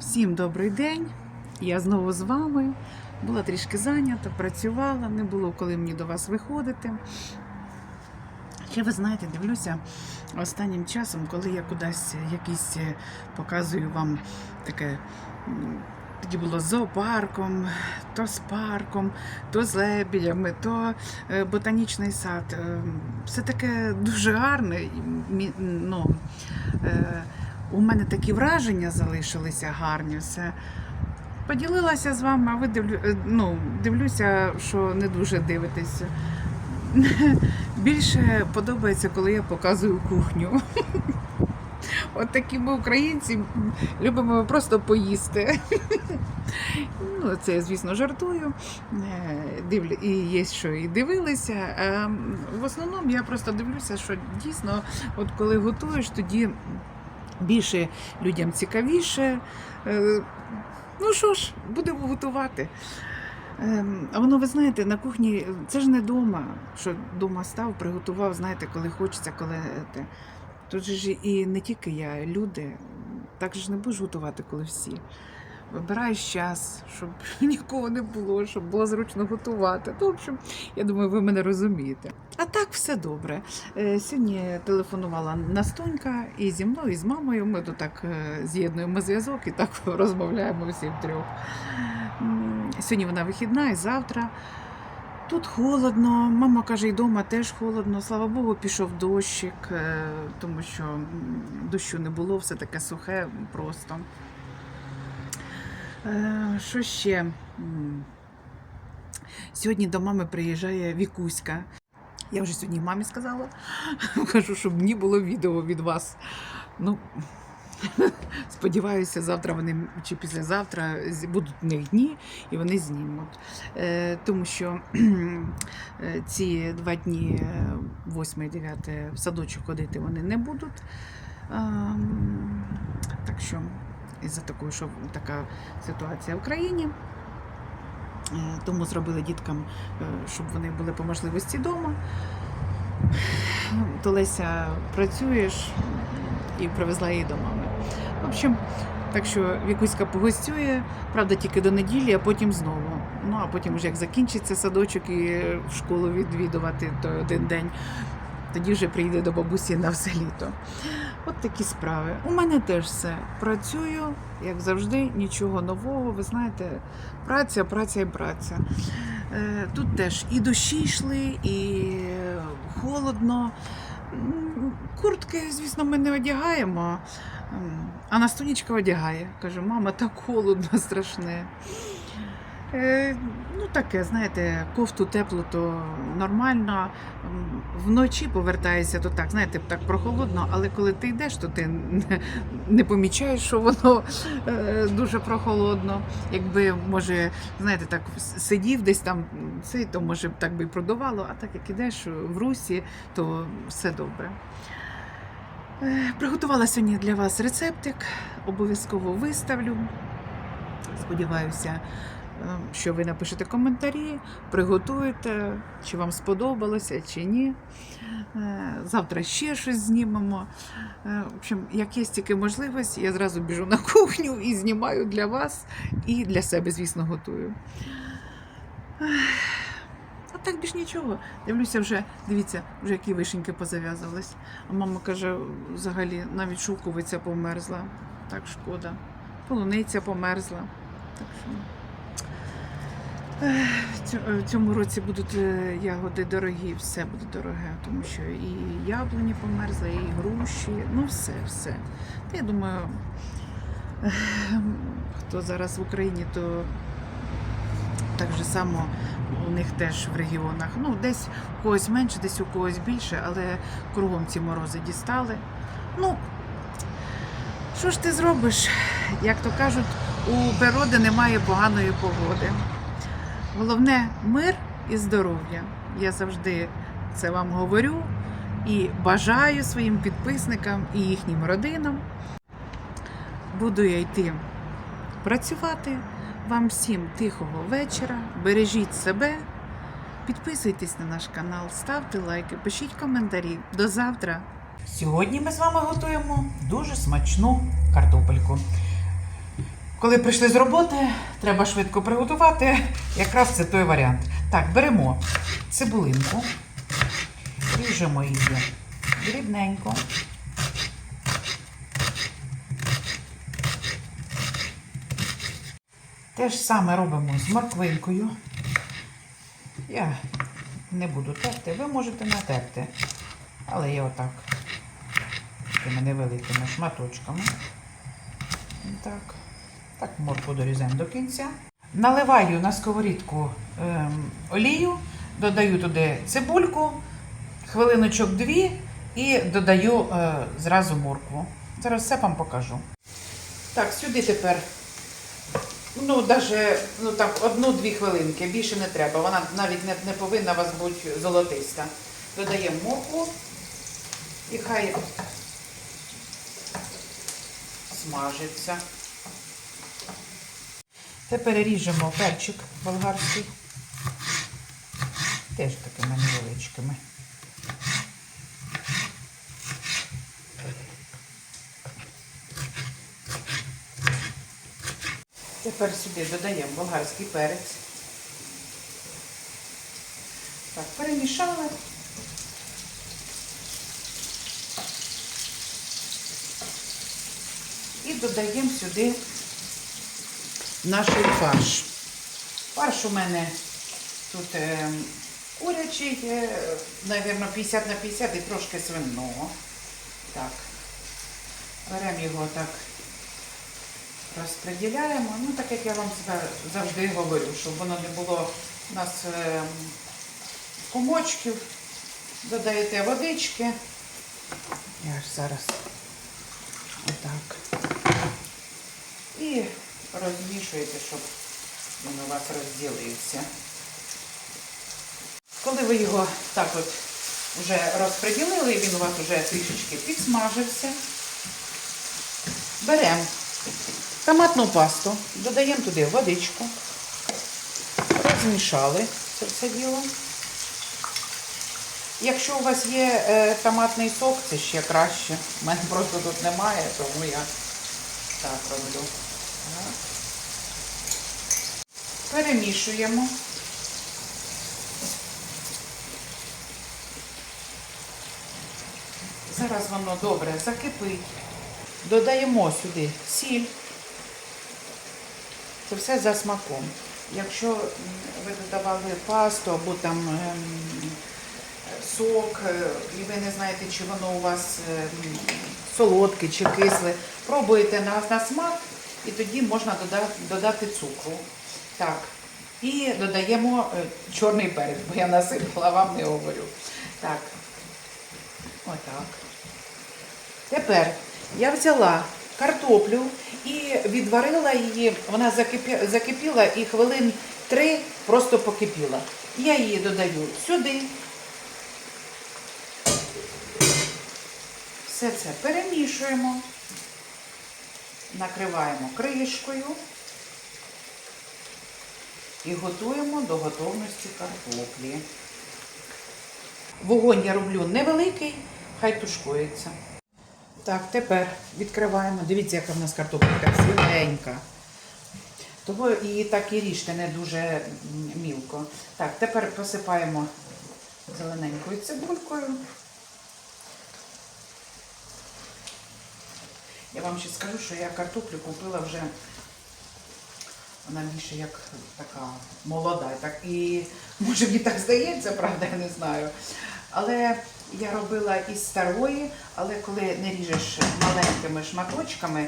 Всім добрий день. Я знову з вами. Була трішки зайнята, працювала, не було коли мені до вас виходити. Ще ви знаєте, дивлюся останнім часом, коли я кудись якісь е, показую вам таке. Тоді було з зоопарком, то з парком, то з лебідями, то е, ботанічний сад. Е, Все таке дуже гарне. Ну, е, у мене такі враження залишилися гарні. Все. Поділилася з вами, а ви дивлю, е, ну, дивлюся, що не дуже дивитеся. Більше подобається, коли я показую кухню. От такі ми українці любимо просто поїсти. Ну, це я, звісно, жартую. Е, і є що і дивилися. В основному я просто дивлюся, що дійсно, от коли готуєш, тоді більше людям цікавіше. Е, Ну що ж, будемо готувати. Ем, А воно, ви знаєте, на кухні це ж не вдома, що вдома став, приготував, знаєте, коли хочеться, коли. те. Тут же ж і не тільки я, люди. Так же ж не будеш готувати, коли всі. Вибираєш час, щоб нікого не було, щоб було зручно готувати. Ну, в общем, я думаю, ви мене розумієте. А так все добре. Е, Сьогодні телефонувала Настонька і зі мною, і з мамою. Ми тут так е, з'єднуємо зв'язок і так розмовляємо всі втрьох. М, Сьогодні вона вихідна і завтра. Тут холодно, мама каже, і вдома теж холодно. Слава Богу, пішов дощик, е, тому що дощу не було, все таке сухе просто. Е, Що ще? Сьогодні до мами приїжджає Вікуська. Я вже сьогодні мамі сказала. Кажу, щоб мені було відео від вас. Ну, сподіваюся, завтра вони чи післязавтра будуть в них дні і вони знімуть. Е, тому що е, ці два дні, 8 і 9, в садочок ходити вони не будуть. Так що, із-за такої, що така ситуація в країні. Е, Тому зробили діткам, е, щоб вони були по можливості вдома. То Леся працюєш і привезла її до мами. В общем, так що Вікуська погостює, правда, тільки до неділі, а потім знову. Ну а потім, вже як закінчиться садочок і в школу відвідувати той один день, тоді вже приїде до бабусі на все літо. От такі справи. У мене теж все. Працюю, як завжди, нічого нового. Ви знаєте, праця, праця і праця. Е, Тут теж і дощі йшли, і холодно. Куртки, звісно, ми не одягаємо. М, А Настунічка одягає. Каже, мама, так холодно, страшне. Е, ну, таке, знаєте, кофту теплу, то нормально. Вночі повертаєшся, то так, знаєте, так прохолодно, але коли ти йдеш, то ти не, помічаєш, що воно е, дуже прохолодно. Якби, може, знаєте, так сидів десь там, цей, то може так би і продувало, а так як ідеш в русі, то все добре. Е, Приготувала сьогодні для вас рецептик, обов'язково виставлю. Сподіваюся, що ви напишете коментарі, приготуєте, чи вам сподобалося, чи ні. Е, Завтра ще щось знімемо. Е, В общем, як є тільки можливість, я зразу біжу на кухню і знімаю для вас і для себе, звісно, готую. А так більш нічого. Дивлюся, вже, дивіться, вже які вишеньки позав'язувались. А мама каже, взагалі навіть шовковиця померзла. Так шкода. Полуниця померзла. Так що. В цьому році будуть е, ягоди дорогі, все буде дороге, тому що і яблуні померзли, і груші, ну все, все. Я думаю, хто зараз в Україні, то так же само у них теж в регіонах. Ну, десь у когось менше, десь у когось більше, але кругом ці морози дістали. Ну, що ж ти зробиш? Як то кажуть, у природи немає поганої погоди. Головне мир і здоров'я. Я завжди це вам говорю і бажаю своїм підписникам і їхнім родинам. Буду я йти працювати. Вам всім тихого вечора. Бережіть себе. Підписуйтесь на наш канал, ставте лайки, пишіть коментарі. До завтра. Сьогодні ми з вами готуємо дуже смачну картопельку. Коли прийшли з роботи, треба швидко приготувати. Якраз це той варіант. Так, беремо цибулинку, ріжемо її дрібненько. Те ж саме робимо з морквинкою. Я не буду терти, ви можете натерти. Але я отак такими невеликими шматочками. Так. Так, морку дорізаємо до кінця. Наливаю на сковорідку ем, олію, додаю туди цибульку, хвилиночок дві і додаю е, зразу моркву. Зараз все вам покажу. Так, сюди тепер Ну, даже ну, так, одну-дві хвилинки, більше не треба. Вона навіть не, не повинна вас бути золотиста. Додаємо моркву і хай смажиться. Тепер ріжемо перчик болгарський. Теж такими невеличкими. Тепер сюди додаємо болгарський перець. Так, перемішали. І додаємо сюди наш фарш. Фарш у мене тут е, курячий, е, напевно, 50 на 50 і трошки свиного. Так. Беремо його так розподіляємо. Ну, так як я вам завжди говорю, щоб воно не було у нас е, комочків. Додаєте водички. Я ж зараз отак. І розмішуєте, щоб він у вас розділився. Коли ви його так от вже розподілили, він у вас вже трішечки підсмажився, беремо томатну пасту, додаємо туди водичку, розмішали це все діло. Якщо у вас є е, томатний сок, це ще краще. У мене просто тут немає, тому я так роблю. Перемішуємо. Зараз воно добре закипить. Додаємо сюди сіль. Це все за смаком. Якщо ви додавали пасту або там ем, сок, е, і ви не знаєте, чи воно у вас ем, солодке чи кисле, пробуйте на, на смак і тоді можна дода- додати цукру. Так. І додаємо е, чорний перець, бо я насипала, вам не говорю. Так. Отак. Тепер я взяла картоплю і відварила її, вона закипіла і хвилин три просто покипіла. Я її додаю сюди. Все це перемішуємо, накриваємо кришкою і готуємо до готовності картоплі. Вогонь я роблю невеликий, хай тушкується. Так, тепер відкриваємо. Дивіться, яка в нас картопелька свіленька. Того її так і ріжте, не дуже мілко. Так, тепер посипаємо зелененькою цибулькою. Я вам ще скажу, що я картоплю купила вже вона більше як така молода. Так, і може мені так здається, правда, я не знаю. Але я робила із старої, але коли не ріжеш маленькими шматочками,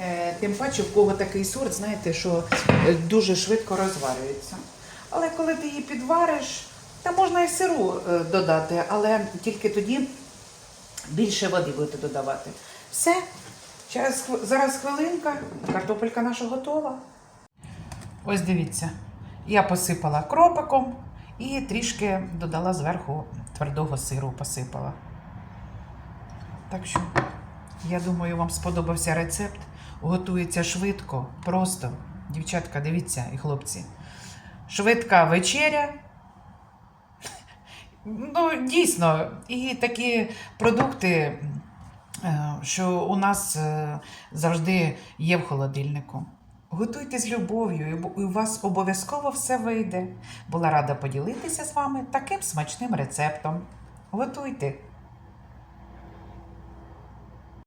е, тим паче в кого такий сорт, знаєте, що е, дуже швидко розварюється. Але коли ти її підвариш, та можна і сиру е, додати, але тільки тоді більше води будете додавати. Все, Через, зараз хвилинка, картопелька наша готова. Ось дивіться, я посипала кропиком і трішки додала зверху твердого сиру, посипала. Так що, я думаю, вам сподобався рецепт. Готується швидко, просто. Дівчатка, дивіться і хлопці. Швидка вечеря. Ну, дійсно, і такі продукти, що у нас е, завжди є в холодильнику. Готуйте з любов'ю, і у вас обов'язково все вийде. Була рада поділитися з вами таким смачним рецептом. Готуйте!